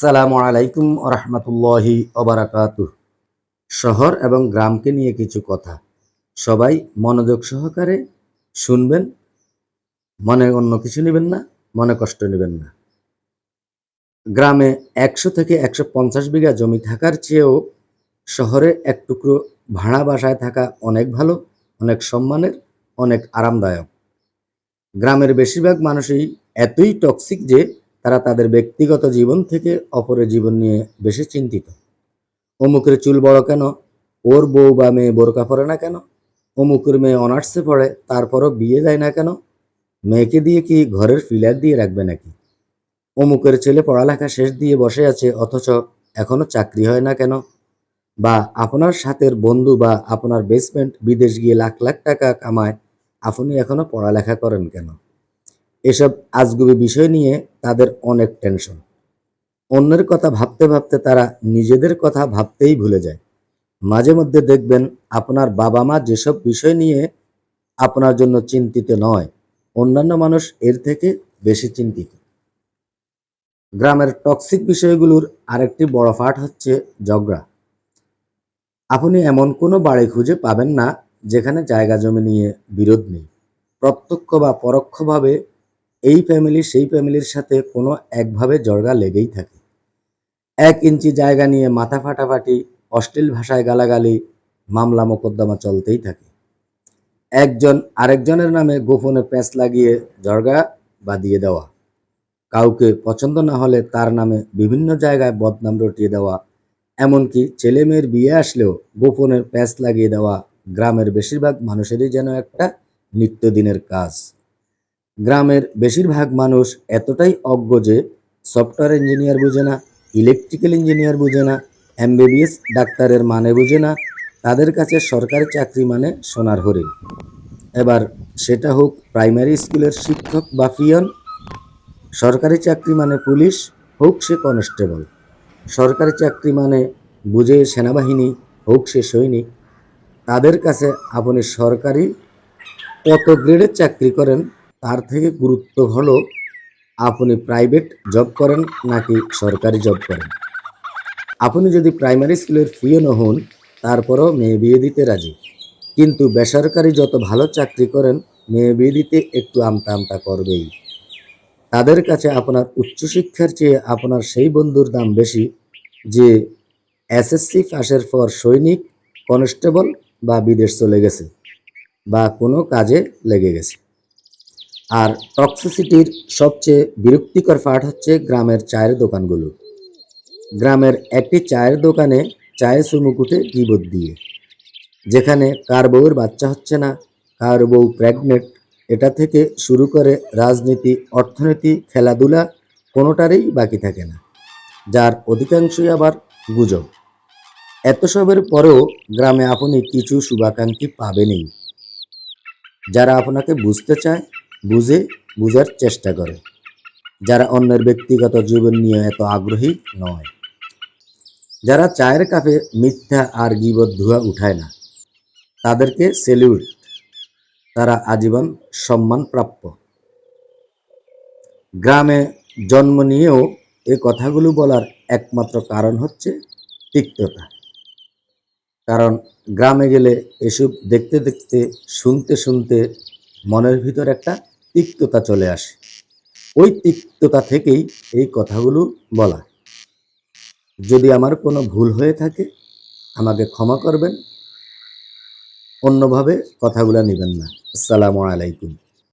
আসসালামু আলাইকুম রহমতুল্লাহি ওবরাকাতু শহর এবং গ্রামকে নিয়ে কিছু কথা। সবাই মনোযোগ সহকারে শুনবেন। মনে অন্য কিছু নেবেন না, মনে কষ্ট নেবেন না। গ্রামে একশো থেকে একশো পঞ্চাশ বিঘা জমি থাকার চেয়েও শহরে এক টুকরো ভাড়া বাসায় থাকা অনেক ভালো, অনেক সম্মানের, অনেক আরামদায়ক। গ্রামের বেশিরভাগ মানুষই এতই টক্সিক যে তারা তাদের ব্যক্তিগত জীবন থেকে অপরের জীবন নিয়ে বেশি চিন্তিত। অমুকের চুল বড় কেন? ওর বউ বা মেয়ে বোরকা পরে না কেন? অমুকের মেয়ে অনার্সে পড়ে, তারপরও বিয়ে দেয় না কেন? মেয়েকে দিয়ে কি ঘরের ফিলার দিয়ে রাখবে নাকি? অমুকের ছেলে পড়ালেখা শেষ দিয়ে বসে আছে, অথচ এখনও চাকরি হয় না কেন? বা আপনার সাথের বন্ধু বা আপনার বেসমেন্ট বিদেশ গিয়ে লাখ লাখ টাকা কামায়, আপনি এখনও পড়ালেখা করেন কেন? এসব আজগুবি বিষয় নিয়ে তাদের অনেক টেনশন অন্যের কথা ভাবতে ভাবতে তারা নিজেদের কথা ভাবতেই ভুলে যায়। মাঝে মধ্যে দেখবেন আপনার বাবা মা যেসব বিষয় নিয়ে আপনার জন্য চিন্তিত নয়, অন্যান্য মানুষ এর থেকে বেশি চিন্তিত। গ্রামের টক্সিক বিষয়গুলোর আরেকটি বড় ফাট হচ্ছে ঝগড়া। আপনি এমন কোনো বাড়ি খুঁজে পাবেন না, যেখানে জায়গা জমি নিয়ে বিরোধ নেই। প্রত্যক্ষ বা পরোক্ষভাবে এই ফ্যামিলি সেই ফ্যামিলির সাথে কোনো একভাবে জর্গা লেগেই থাকে। এক ইঞ্চি জায়গা নিয়ে মাথা ফাটাফাটি, অশ্লীল ভাষায় গালাগালি, মামলা মোকদ্দমা চলতেই থাকে। একজন আরেকজনের নামে গোপনে প্যাঁচ লাগিয়ে জর্গা বাঁধিয়ে দেওয়া। কাউকে পছন্দ না হলে তার নামে বিভিন্ন জায়গায় বদনাম রটিয়ে দেওয়া। এমনকি ছেলে মেয়ের বিয়ে আসলেও গোপনে প্যাঁচ লাগিয়ে দেওয়া গ্রামের বেশিরভাগ মানুষেরই যেন একটা নিত্যদিনের কাজ। গ্রামের বেশিরভাগ মানুষ এতটাই অজ্ঞ যে সফটওয়্যার ইঞ্জিনিয়ার বুঝে না, ইলেকট্রিক্যাল ইঞ্জিনিয়ার বুঝে না, এমবিবিএস ডাক্তারের মানে বুঝে না, তাদের কাছে সরকারি চাকরি মানে সোনার হরিণ। এবার সেটা হোক প্রাইমারি স্কুলের শিক্ষক বা পিয়ন, সরকারি চাকরি মানে পুলিশ, হোক সে কনস্টেবল। সরকারি চাকরি মানে বুঝে সেনাবাহিনী, হোক সে সৈনিক। তাদের কাছে আপনি সরকারি কত গ্রেডের চাকরি করেন তার থেকে গুরুত্ব হলো, আপনি প্রাইভেট জব করেন নাকি সরকারি জব করেন। আপনি যদি প্রাইমারি স্কুলের ফিও হন, তারপরও মেয়ে বিয়ে দিতে রাজি। কিন্তু বেসরকারি যত ভালো চাকরি করেন, মেয়ে বিয়ে দিতে একটু আমতা আমতা করবেই। তাদের কাছে আপনার উচ্চশিক্ষার চেয়ে আপনার সেই বন্ধুর দাম বেশি যে এসএসসি পাশের পর সৈনিক, কনস্টেবল বা বিদেশ চলে গেছে বা কোনো কাজে লেগে গেছে। আর টক্সিসিটির সবচেয়ে বিরক্তিকর পার্ট হচ্ছে গ্রামের চায়ের দোকানগুলো। গ্রামের একটি চায়ের দোকানে চায়ের উঠে গিবত দিয়ে। যেখানে কার বউয়ের বাচ্চা হচ্ছে না, কার বউ প্রেগনেন্ট এটা থেকে শুরু করে রাজনীতি, অর্থনীতি, খেলাধুলা, কোনোটারই বাকি থাকে না। যার অধিকাংশই আবার গুজব। এত সবের পরেও গ্রামে আপনি কিছু শুভাকাঙ্ক্ষী পাবেনই। যারা আপনাকে বুঝতে চায় বুঝে বুঝার চেষ্টা করে, যারা অন্যের ব্যক্তিগত জীবন নিয়ে এত আগ্রহী নয়। যারা চায়ের কাপে মিথ্যা আর গিবত ধোয়া উঠায় না, তাদেরকে সেলিউট তারা আজীবন সম্মান প্রাপ্য গ্রামে জন্ম নিয়েও এ কথাগুলো বলার একমাত্র কারণ হচ্ছে তিক্ততা। কারণ গ্রামে গেলে এসব দেখতে দেখতে, শুনতে শুনতে মনের ভিতর একটা তিক্ততা চলে আসে। ওই তিক্ততা থেকেই এই কথাগুলো বলা। যদি আমার কোনো ভুল হয়ে থাকে, আমাকে ক্ষমা করবেন। অন্যভাবে কথাগুলো নেবেন না। আসসালামু আলাইকুম।